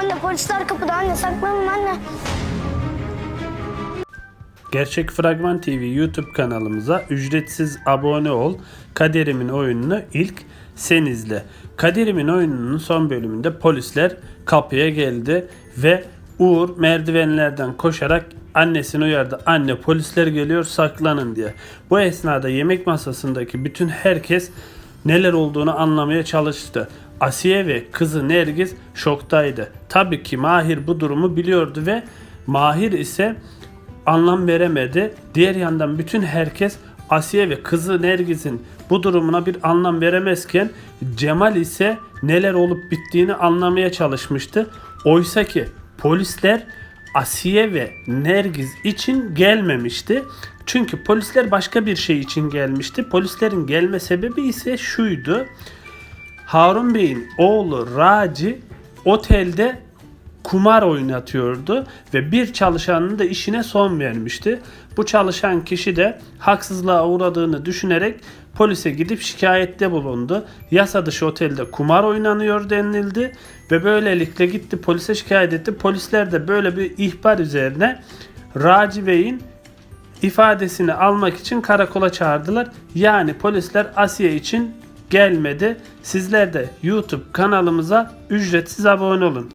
Anne polisler kapıda anne saklanın anne. Gerçek Fragman TV YouTube kanalımıza ücretsiz abone ol. Kaderimin oyununu ilk sen izle. Kaderimin oyununun son bölümünde polisler kapıya geldi ve Uğur merdivenlerden koşarak annesini uyardı. Anne polisler geliyor saklanın diye. Bu esnada yemek masasındaki bütün herkes neler olduğunu anlamaya çalıştı. Asiye ve kızı Nergiz şoktaydı. Tabii ki Mahir bu durumu biliyordu ve Mahir ise anlam veremedi. Diğer yandan bütün herkes Asiye ve kızı Nergiz'in bu durumuna bir anlam veremezken Cemal ise neler olup bittiğini anlamaya çalışmıştı. Oysa ki polisler Asiye ve Nergiz için gelmemişti. Çünkü polisler başka bir şey için gelmişti. Polislerin gelme sebebi ise şuydu. Harun Bey'in oğlu Raci otelde kumar oynatıyordu ve bir çalışanın da işine son vermişti. Bu çalışan kişi de haksızlığa uğradığını düşünerek polise gidip şikayette bulundu. Yasa dışı otelde kumar oynanıyor denildi ve böylelikle gitti polise şikayet etti. Polisler de böyle bir ihbar üzerine Raci Bey'in ifadesini almak için karakola çağırdılar. Yani polisler Asiye için gelmedi. Sizler de YouTube kanalımıza ücretsiz abone olun.